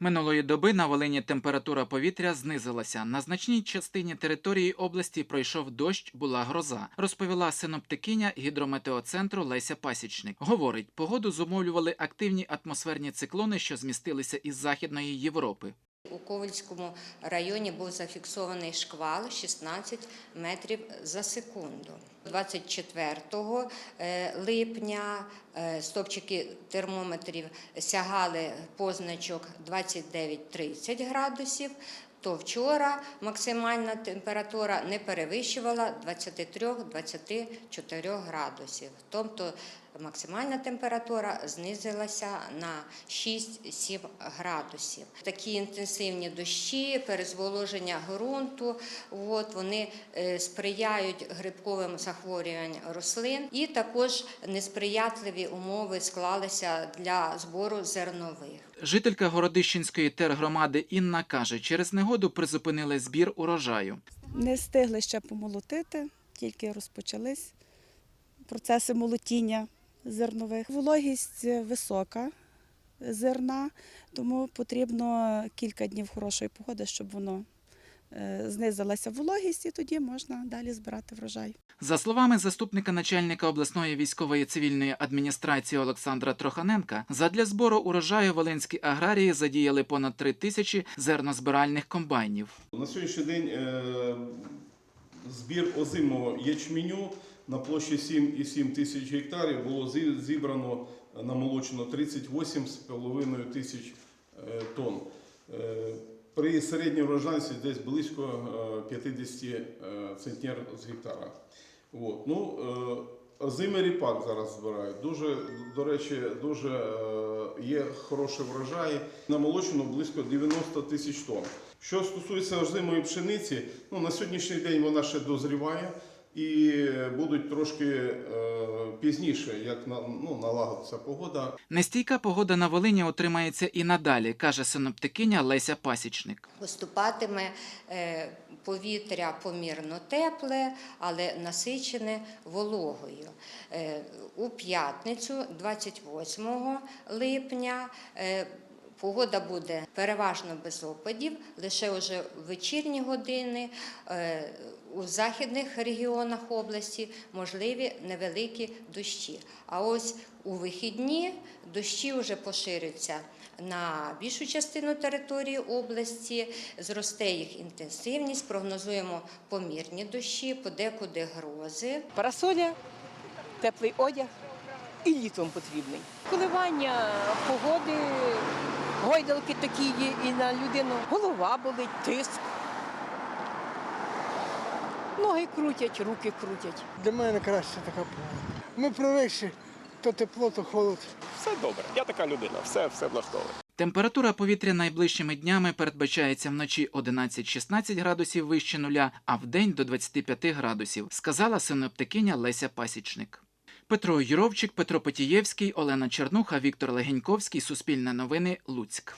Минулої доби на Волині температура повітря знизилася. На значній частині території області пройшов дощ, була гроза, розповіла синоптикиня гідрометеоцентру Леся Пасічник. Говорить, погоду зумовлювали активні атмосферні циклони, що змістилися із Західної Європи. У Ковальському районі був зафіксований шквал 16 метрів за секунду. 24 е, липня е, стопчики термометрів сягали позначок 29-30 градусів, то вчора максимальна температура не перевищувала 23-24 градусів. Тобто максимальна температура знизилася на 6-7 градусів. Такі інтенсивні дощі, перезволоження ґрунту, от, вони е, сприяють грибковим захворюванням рослин і також несприятливі умови склалися для збору зернових. Жителька Городищенської тергромади Інна каже, через негоду призупинили збір урожаю. Не встигли ще помолотити, тільки розпочались процеси молотіння зернових. Вологість висока зерна, тому потрібно кілька днів хорошої погоди, щоб воно знизилася вологість, і тоді можна далі збирати врожай. За словами заступника начальника обласної військової цивільної адміністрації Олександра Троханенка, задля збору урожаю волинські аграрії задіяли понад три тисячі зернозбиральних комбайнів. На сьогоднішній день е, збір озимого ячменю на площі 7,7 тисяч гектарів було зі- зібрано е, намолочено 38,5 тисяч е, тонн. Е, При середній врожайності десь близько е, 50 е, центнер з гектара. От. Ну, е, озимий ріпак зараз збирають. Дуже, до речі, дуже е, є хороші врожаї. Намолочено близько 90 тисяч тонн. Що стосується озимої пшениці, ну, на сьогоднішній день вона ще дозріває і будуть трошки е, пізніше, як на, ну, налагодиться погода. Нестійка погода на Волині утримається і надалі, каже синоптикиня Леся Пасічник. Поступатиме е, повітря помірно тепле, але насичене вологою. Е, У п'ятницю, 28 липня, е, Погода буде переважно без опадів, лише вже в вечірні години е, у західних регіонах області можливі невеликі дощі. А ось у вихідні дощі вже поширюються на більшу частину території області, зросте їх інтенсивність, прогнозуємо помірні дощі, подекуди грози. парасоля, теплий одяг і літом потрібний. Коливання погоди, гойдалки такі є і на людину. Голова болить, тиск. Ноги крутять, руки крутять. Для мене краще така погода. Ми привикші, то тепло, то холод. все добре. Я така людина, все, все влаштовує. Температура повітря найближчими днями передбачається вночі 11-16 градусів вище нуля, а вдень до 25 градусів, сказала синоптикиня Леся Пасічник. Петро Юровчик, Петро Потієвський, Олена Чернуха, Віктор Легеньковський. Суспільне новини. Луцьк.